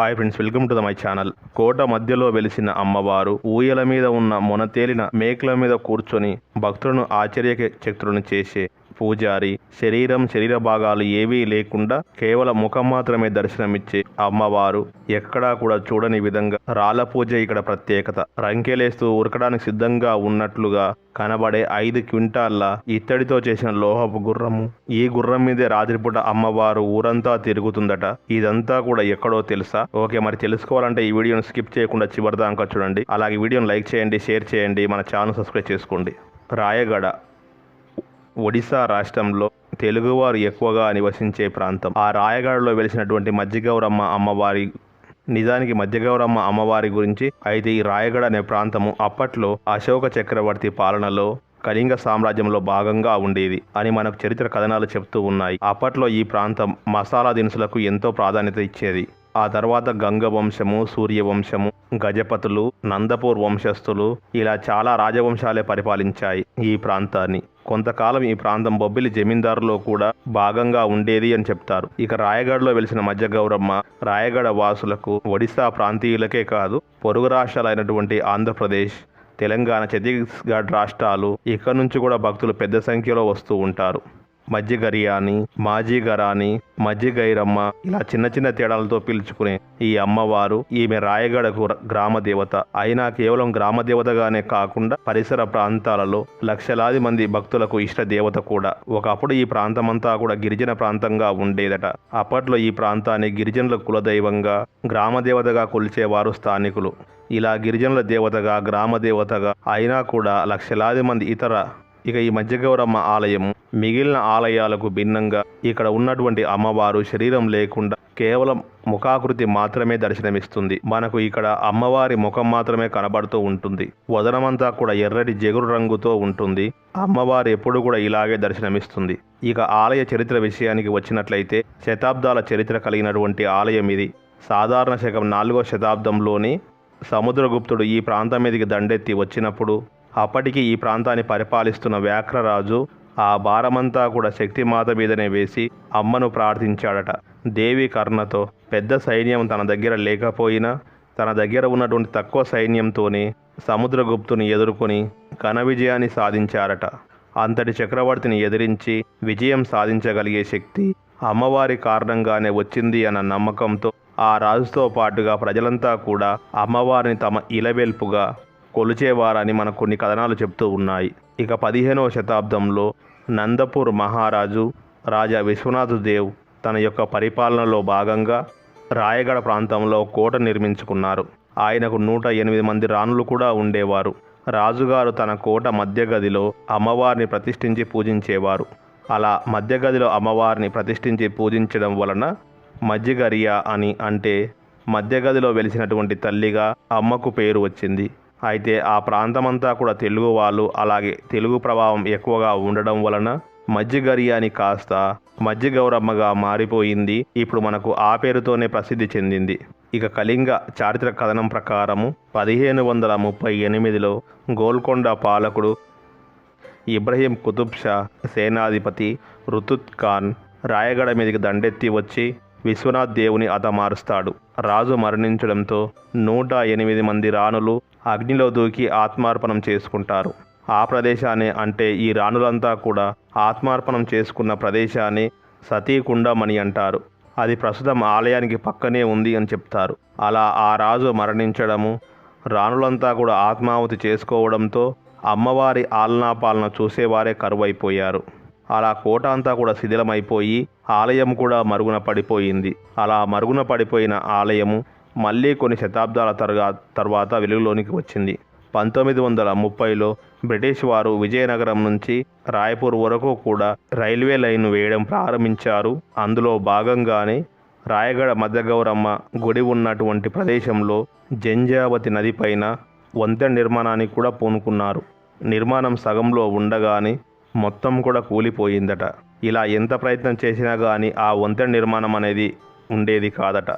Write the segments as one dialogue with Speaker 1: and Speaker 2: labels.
Speaker 1: Hi friends welcome to the my channel. కోట మధ్యలో వెలిసిన అమ్మవారు ఊయల మీద ఉన్న మొనతేలిన మేకల మీద కూర్చొని భక్తులను ఆశ్చర్య చక్తులను చేసే పూజారి శరీరం శరీర భాగాలు ఏవీ లేకుండా కేవలం ముఖం మాత్రమే దర్శనమిచ్చే అమ్మవారు ఎక్కడా కూడా చూడని విధంగా రాళ్ళ పూజ ఇక్కడ ప్రత్యేకత. రంకెలేస్తూ ఉరకడానికి సిద్ధంగా ఉన్నట్లుగా కనబడే ఐదు క్వింటాల్ల ఇత్తడితో చేసిన లోహపు గుర్రము. ఈ గుర్రం మీదే రాత్రిపూట అమ్మవారు ఊరంతా తిరుగుతుందట. ఇదంతా కూడా ఎక్కడో తెలుసా? ఓకే మరి తెలుసుకోవాలంటే ఈ వీడియోను స్కిప్ చేయకుండా చివరిదాకా చూడండి. అలాగే వీడియోను లైక్ చేయండి షేర్ చేయండి. మన ఛానల్ సబ్స్క్రైబ్ చేసుకోండి. రాయగడ ఒడిశా రాష్ట్రంలో తెలుగువారు ఎక్కువగా నివసించే ప్రాంతం. ఆ రాయగడలో వెలిసినటువంటి మధ్యగౌరమ్మ అమ్మవారి నిజానికి మధ్యగౌరమ్మ అమ్మవారి గురించి అయితే ఈ రాయగడ అనే ప్రాంతము అప్పట్లో అశోక చక్రవర్తి పాలనలో కళింగ సామ్రాజ్యంలో భాగంగా ఉండేది అని మనకు చరిత్ర కథనాలు చెప్తూ ఉన్నాయి. అప్పట్లో ఈ ప్రాంతం మసాలా దినుసులకు ఎంతో ప్రాధాన్యత ఇచ్చేది. ఆ తర్వాత గంగ వంశము సూర్యవంశము గజపతులు నందపూర్ వంశస్థులు ఇలా చాలా రాజవంశాలే పరిపాలించాయి ఈ ప్రాంతాన్ని. కొంతకాలం ఈ ప్రాంతం బొబ్బిలి జమీందారులో కూడా భాగంగా ఉండేది అని చెప్తారు. ఇక రాయగఢలో వెలిసిన మధ్య గౌరమ్మ రాయగఢ వాసులకు ఒడిశా ప్రాంతీయులకే కాదు పొరుగు రాష్ట్రాలైనటువంటి ఆంధ్రప్రదేశ్ తెలంగాణ ఛత్తీస్గఢ్ రాష్ట్రాలు ఇక్కడ నుంచి కూడా భక్తులు పెద్ద సంఖ్యలో వస్తూ ఉంటారు. మజ్జిగరియాని మాజీగరాని మజ్జిగైరమ్మ ఇలా చిన్న చిన్న తేడాలతో పిలుచుకునే ఈ అమ్మవారు ఈమె రాయగడకు గ్రామ దేవత. అయినా కేవలం గ్రామ దేవతగానే కాకుండా పరిసర ప్రాంతాలలో లక్షలాది మంది భక్తులకు ఇష్ట దేవత కూడా. ఒకప్పుడు ఈ ప్రాంతమంతా కూడా గిరిజన ప్రాంతంగా ఉండేదట. అప్పట్లో ఈ ప్రాంతాన్ని గిరిజనుల కులదైవంగా గ్రామ దేవతగా కొలిచేవారు స్థానికులు. ఇలా గిరిజనుల దేవతగా గ్రామ దేవతగా అయినా కూడా లక్షలాది మంది ఇతర ఇక ఈ మధ్యగౌరమ్మ ఆలయం మిగిలిన ఆలయాలకు భిన్నంగా ఇక్కడ ఉన్నటువంటి అమ్మవారు శరీరం లేకుండా కేవలం ముఖాకృతి మాత్రమే దర్శనమిస్తుంది. మనకు ఇక్కడ అమ్మవారి ముఖం మాత్రమే కనబడుతూ ఉంటుంది. వదనమంతా కూడా ఎర్రటి జగురు రంగుతో ఉంటుంది. అమ్మవారు ఎప్పుడు కూడా ఇలాగే దర్శనమిస్తుంది. ఇక ఆలయ చరిత్ర విషయానికి వచ్చినట్లయితే శతాబ్దాల చరిత్ర కలిగినటువంటి ఆలయం ఇది. సాధారణ శకం నాలుగో శతాబ్దంలోని సముద్రగుప్తుడు ఈ ప్రాంతం మీదకి దండెత్తి వచ్చినప్పుడు అప్పటికి ఈ ప్రాంతాన్ని పరిపాలిస్తున్న వ్యాఘ్రరాజు ఆ భారమంతా కూడా శక్తిమాత మీదనే వేసి అమ్మను ప్రార్థించాడట. దేవి కర్ణతో పెద్ద సైన్యం తన దగ్గర లేకపోయినా తన దగ్గర ఉన్నటువంటి తక్కువ సైన్యంతోనే సముద్రగుప్తుని ఎదుర్కొని ఘన విజయాన్ని సాధించారట. అంతటి చక్రవర్తిని ఎదిరించి విజయం సాధించగలిగే శక్తి అమ్మవారి కారణంగానే వచ్చింది అన్న నమ్మకంతో ఆ రాజుతో పాటుగా ప్రజలంతా కూడా అమ్మవారిని తమ ఇలవెల్పుగా కొలిచేవారని మనకు కొన్ని కథనాలు చెప్తూ ఉన్నాయి. ఇక పదిహేనవ శతాబ్దంలో నందపూర్ మహారాజు రాజా విశ్వనాథ్ దేవ్ తన యొక్క పరిపాలనలో భాగంగా రాయగడ ప్రాంతంలో కోట నిర్మించుకున్నారు. ఆయనకు నూట ఎనిమిది మంది రాణులు కూడా ఉండేవారు. రాజుగారు తన కోట మధ్య గదిలో అమ్మవారిని ప్రతిష్ఠించి పూజించేవారు. అలా మధ్య గదిలో అమ్మవారిని ప్రతిష్ఠించి పూజించడం వలన మధ్యగరియా అని అంటే మధ్య గదిలో వెలిసినటువంటి తల్లిగా అమ్మకు పేరు వచ్చింది. అయితే ఆ ప్రాంతమంతా కూడా తెలుగు వాళ్ళు అలాగే తెలుగు ప్రభావం ఎక్కువగా ఉండడం వలన మధ్యగరియాని కాస్త మధ్యగౌరమ్మగా మారిపోయింది. ఇప్పుడు మనకు ఆ పేరుతోనే ప్రసిద్ధి చెందింది. ఇక కళింగ చారిత్రక కథనం ప్రకారము పదిహేను వందల ముప్పై ఎనిమిదిలో గోల్కొండ పాలకుడు ఇబ్రహీం కుతుబ్ షా సేనాధిపతి రుతుత్ ఖాన్ రాయగడ మీదకి దండెత్తి వచ్చి విశ్వనాథ్ దేవుని హతమారుస్తాడు రాజు మరణించడంతో నూట ఎనిమిది మంది రాణులు అగ్నిలో దూకి ఆత్మార్పణం చేసుకుంటారు. ఆ ప్రదేశాన్ని అంటే ఈ రాణులంతా కూడా ఆత్మార్పణం చేసుకున్న ప్రదేశాన్ని సతీకుండమని అంటారు. అది ప్రస్తుతం ఆలయానికి పక్కనే ఉంది అని చెప్తారు. అలా ఆ రాజు మరణించడము రాణులంతా కూడా ఆత్మాహుతి చేసుకోవడంతో అమ్మవారి ఆలనా పాలన చూసేవారే కరువైపోయారు. అలా కోట అంతా కూడా శిథిలమైపోయి ఆలయం కూడా మరుగున పడిపోయింది. అలా మరుగున పడిపోయిన ఆలయము మళ్ళీ కొన్ని శతాబ్దాల తరగా తర్వాత వెలుగులోనికి వచ్చింది. పంతొమ్మిది వందల ముప్పైలో బ్రిటిష్ వారు విజయనగరం నుంచి రాయపూర్ వరకు కూడా రైల్వే లైన్ వేయడం ప్రారంభించారు. అందులో భాగంగానే రాయగడ మధ్యగౌరమ్మ గుడి ఉన్నటువంటి ప్రదేశంలో జంజావతి నది పైన వంతెన నిర్మాణానికి కూడా పూనుకున్నారు. నిర్మాణం సగంలో ఉండగానే మొత్తం కూడా కూలిపోయిందట. ఇలా ఎంత ప్రయత్నం చేసినా కానీ ఆ వంతెన నిర్మాణం అనేది ఉండేది కాదట.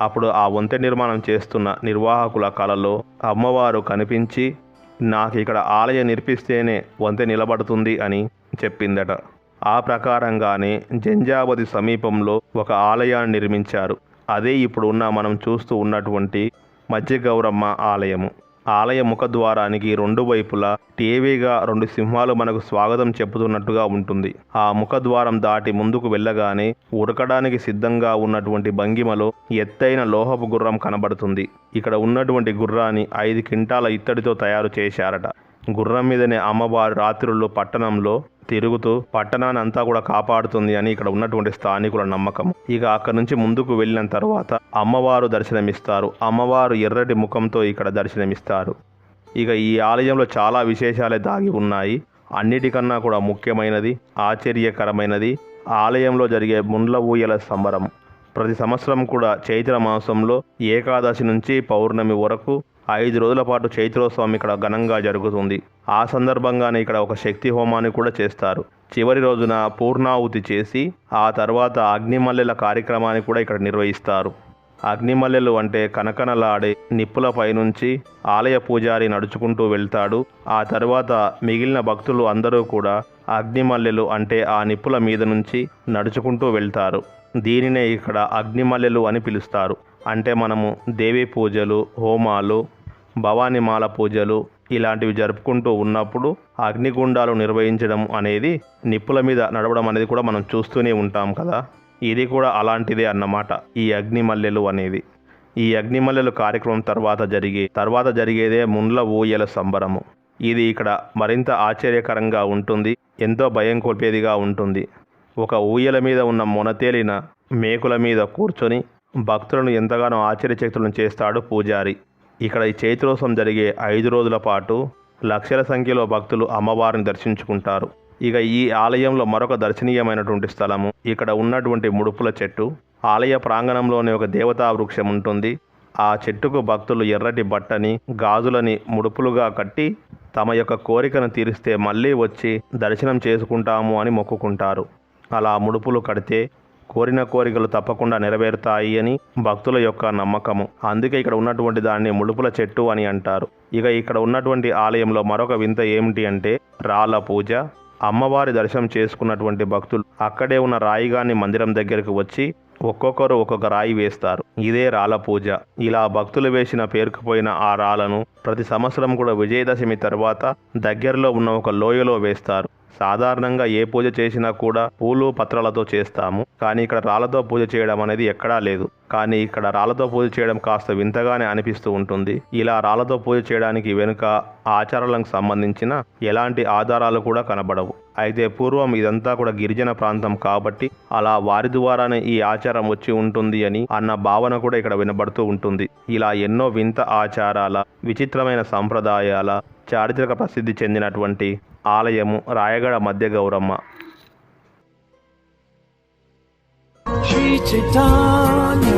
Speaker 1: అప్పుడు ఆ వంతెన నిర్మాణం చేస్తున్న నిర్వాహకుల కళలో అమ్మవారు కనిపించి నాకు ఇక్కడ ఆలయం నిర్మిస్తేనే వంతె నిలబడుతుంది అని చెప్పిందట. ఆ ప్రకారంగానే జంజావతి సమీపంలో ఒక ఆలయాన్ని నిర్మించారు. అదే ఇప్పుడు ఉన్న మనం చూస్తూ ఉన్నటువంటి మధ్యగౌరమ్మ ఆలయము. ఆలయ ముఖద్వారానికి రెండు వైపులా టీవీగా రెండు సింహాలు మనకు స్వాగతం చెబుతున్నట్టుగా ఉంటుంది. ఆ ముఖద్వారం దాటి ముందుకు వెళ్ళగానే ఉరకడానికి సిద్ధంగా ఉన్నటువంటి భంగిమలో ఎత్తైన లోహపు గుర్రం కనబడుతుంది. ఇక్కడ ఉన్నటువంటి గుర్రాన్ని ఐదు కింటాల ఇత్తడితో తయారు చేశారట. గుర్రం మీదనే అమ్మవారు రాత్రుల్లో పట్టణంలో తిరుగుతూ పట్టణాన్ని అంతా కూడా కాపాడుతుంది అని ఇక్కడ ఉన్నటువంటి స్థానికుల నమ్మకం. ఇక అక్కడ నుంచి ముందుకు వెళ్ళిన తర్వాత అమ్మవారు దర్శనమిస్తారు. అమ్మవారు ఎర్రటి ముఖంతో ఇక్కడ దర్శనమిస్తారు. ఇక ఈ ఆలయంలో చాలా విశేషాలే దాగి ఉన్నాయి. అన్నిటికన్నా కూడా ముఖ్యమైనది ఆశ్చర్యకరమైనది ఆలయంలో జరిగే ముండ్ల ఊయల సంబరం. ప్రతి సంవత్సరం కూడా చైత్ర మాసంలో ఏకాదశి నుంచి పౌర్ణమి వరకు ఐదు రోజుల పాటు చైత్రోత్సవం ఇక్కడ ఘనంగా జరుగుతుంది. ఆ సందర్భంగానే ఇక్కడ ఒక శక్తి హోమాన్ని కూడా చేస్తారు. చివరి రోజున పూర్ణాహుతి చేసి ఆ తర్వాత అగ్నిమల్లెల కార్యక్రమాన్ని కూడా ఇక్కడ నిర్వహిస్తారు. అగ్నిమల్లెలు అంటే కనకనలాడే నిప్పులపై నుంచి ఆలయ పూజారి నడుచుకుంటూ వెళ్తాడు. ఆ తర్వాత మిగిలిన భక్తులు అందరూ కూడా అగ్నిమల్లెలు అంటే ఆ నిప్పుల మీద నుంచి నడుచుకుంటూ వెళ్తారు. దీనినే ఇక్కడ అగ్నిమల్లెలు అని పిలుస్తారు. అంటే మనము దేవి పూజలు హోమాలు భవానిమాల పూజలు ఇలాంటివి జరుపుకుంటూ ఉన్నప్పుడు అగ్నిగుండాలు నిర్వహించడం అనేది నిప్పుల మీద నడవడం అనేది కూడా మనం చూస్తూనే ఉంటాం కదా. ఇది కూడా అలాంటిదే అన్నమాట ఈ అగ్నిమల్లెలు అనేది. ఈ అగ్నిమల్లెలు కార్యక్రమం తర్వాత జరిగే తర్వాత జరిగేదే ముండ్ల ఊయల సంబరము. ఇది ఇక్కడ మరింత ఆశ్చర్యకరంగా ఉంటుంది ఎంతో భయం కొలిపేదిగా ఉంటుంది. ఒక ఊయల మీద ఉన్న మొనతేలిన మేకుల మీద కూర్చొని భక్తులను ఎంతగానో ఆశ్చర్యచక్తులను చేస్తాడు పూజారి. ఇక్కడ ఈ చైత్రోత్సవం జరిగే ఐదు రోజుల పాటు లక్షల సంఖ్యలో భక్తులు అమ్మవారిని దర్శించుకుంటారు. ఇక ఈ ఆలయంలో మరొక దర్శనీయమైనటువంటి స్థలము ఇక్కడ ఉన్నటువంటి ముడుపుల చెట్టు. ఆలయ ప్రాంగణంలోనే ఒక దేవతా వృక్షం ఉంటుంది. ఆ చెట్టుకు భక్తులు ఎర్రటి బట్టని గాజులని ముడుపులుగా కట్టి తమ యొక్క కోరికను తీరిస్తే మళ్ళీ వచ్చి దర్శనం చేసుకుంటాము అని మొక్కుకుంటారు. అలా ముడుపులు కడితే కోరిన కోరికలు తప్పకుండా నెరవేరుతాయి అని భక్తుల యొక్క నమ్మకము. అందుకే ఇక్కడ ఉన్నటువంటి దాన్ని ముడుపుల చెట్టు అని అంటారు. ఇక ఇక్కడ ఉన్నటువంటి ఆలయంలో మరొక వింత ఏమిటి అంటే రాళ్ళ పూజ. అమ్మవారి దర్శనం చేసుకున్నటువంటి భక్తులు అక్కడే ఉన్న రాయిగాని మందిరం దగ్గరకు వచ్చి ఒక్కొక్కరు ఒక్కొక్క రాయి వేస్తారు. ఇదే రాళ్ళ పూజ. ఇలా భక్తులు వేసిన పేరుకుపోయిన ఆ రాళ్ళను ప్రతి సంవత్సరం కూడా విజయదశమి తర్వాత దగ్గరలో ఉన్న ఒక లోయలో వేస్తారు. సాధారణంగా ఏ పూజ చేసినా కూడా పూలు పత్రాలతో చేస్తాము. కానీ ఇక్కడ రాళ్ళతో పూజ చేయడం అనేది ఎక్కడా లేదు. కానీ ఇక్కడ రాళ్ళతో పూజ చేయడం కాస్త వింతగానే అనిపిస్తూ ఉంటుంది. ఇలా రాళ్ళతో పూజ చేయడానికి వెనుక ఆచారాలకు సంబంధించిన ఎలాంటి ఆధారాలు కూడా కనబడవు. అయితే పూర్వం ఇదంతా కూడా గిరిజన ప్రాంతం కాబట్టి అలా వారి ద్వారానే ఈ ఆచారం వచ్చి ఉంటుంది అని అన్న భావన కూడా ఇక్కడ వినబడుతూ ఉంటుంది. ఇలా ఎన్నో వింత ఆచారాల విచిత్రమైన సంప్రదాయాల చారిత్రక ప్రసిద్ధి చెందినటువంటి ఆలయము రాయగడ మధ్య గౌరమ్మ.
Speaker 2: శ్రీ Chaitanya